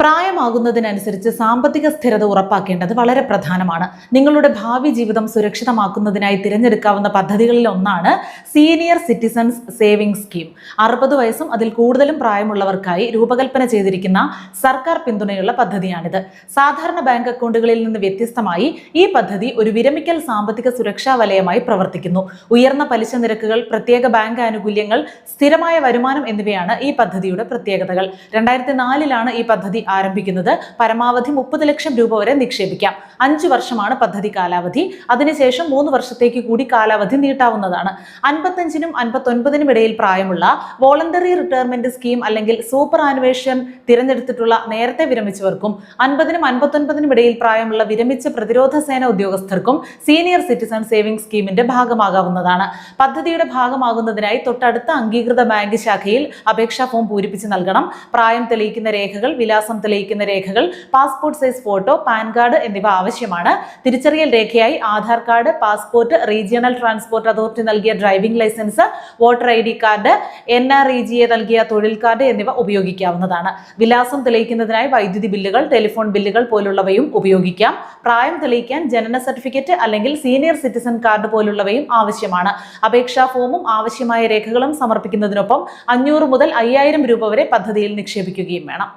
para പ്രായമാകുന്നതിനനുസരിച്ച് സാമ്പത്തിക സ്ഥിരത ഉറപ്പാക്കേണ്ടത് വളരെ പ്രധാനമാണ്. നിങ്ങളുടെ ഭാവി ജീവിതം സുരക്ഷിതമാക്കുന്നതിനായി തിരഞ്ഞെടുക്കാവുന്ന പദ്ധതികളിൽ ഒന്നാണ് സീനിയർ സിറ്റിസൺസ് സേവിംഗ് സ്കീം. അറുപത് വയസ്സും അതിൽ കൂടുതലും പ്രായമുള്ളവർക്കായി രൂപകൽപ്പന ചെയ്തിരിക്കുന്ന സർക്കാർ പിന്തുണയുള്ള പദ്ധതിയാണിത്. സാധാരണ ബാങ്ക് അക്കൗണ്ടുകളിൽ നിന്ന് വ്യത്യസ്തമായി ഈ പദ്ധതി ഒരു വിരമിക്കൽ സാമ്പത്തിക സുരക്ഷാ വലയമായി പ്രവർത്തിക്കുന്നു. ഉയർന്ന പലിശ നിരക്കുകൾ പ്രത്യേക ബാങ്ക് ആനുകൂല്യങ്ങൾ സ്ഥിരമായ വരുമാനം എന്നിവയാണ് ഈ പദ്ധതിയുടെ പ്രത്യേകതകൾ. രണ്ടായിരത്തി നാലിലാണ് ഈ പദ്ധതി ആരംഭിക്കുന്നത് പരമാവധി മുപ്പത് ലക്ഷം രൂപ വരെ നിക്ഷേപിക്കാം. അഞ്ചു വർഷമാണ് പദ്ധതി കാലാവധി. അതിനുശേഷം മൂന്ന് വർഷത്തേക്ക് കൂടി കാലാവധി നീട്ടാവുന്നതാണ്. അൻപത്തഞ്ചിനും അൻപത്തൊൻപതിനും ഇടയിൽ പ്രായമുള്ള വോളണ്ടറി റിട്ടയർമെന്റ് സ്കീം അല്ലെങ്കിൽ സൂപ്പർ ആനുവേഷൻ തിരഞ്ഞെടുത്തിട്ടുള്ള നേരത്തെ വിരമിച്ചവർക്കും അൻപതിനും അൻപത്തൊൻപതിനും ഇടയിൽ പ്രായമുള്ള വിരമിച്ച പ്രതിരോധ സേന ഉദ്യോഗസ്ഥർക്കും സീനിയർ സിറ്റിസൺ സേവിംഗ് സ്കീമിന്റെ ഭാഗമാകാവുന്നതാണ്. പദ്ധതിയുടെ ഭാഗമാകുന്നതിനായി തൊട്ടടുത്ത അംഗീകൃത ബാങ്ക് ശാഖയിൽ അപേക്ഷാ ഫോം പൂരിപ്പിച്ച് നൽകണം. പ്രായം തെളിയിക്കുന്ന രേഖകൾ വിലാസം തെളിയിക്കുന്ന രേഖകൾ passport size photo PAN card എന്നിവ ആവശ്യമാണ്. തിരിച്ചറിയൽ രേഖയായി Aadhaar card passport regional transport authority നൽകിയ driving licence voter I D card N R E G A നൽകിയ തൊഴിൽ കാർഡ് എന്നിവ ഉപയോഗിക്കാവുന്നതാണ്. വിലാസം തെളിയിക്കുന്നതിനായി വൈദ്യുതി ബില്ലുകൾ ടെലിഫോൺ ബില്ലുകൾ പോലുള്ളവയും ഉപയോഗിക്കാം. പ്രായം തെളിയിക്കാൻ ജനന സർട്ടിഫിക്കറ്റ് അല്ലെങ്കിൽ സീനിയർ സിറ്റിസൺ കാർഡ് പോലുള്ളവയും ആവശ്യമാണ്. അപേക്ഷാ ഫോമും ആവശ്യമായ രേഖകളും സമർപ്പിക്കുന്നതിനൊപ്പം അഞ്ഞൂറ് മുതൽ അയ്യായിരം രൂപ വരെ പദ്ധതിയിൽ നിക്ഷേപിക്കുകയും വേണം.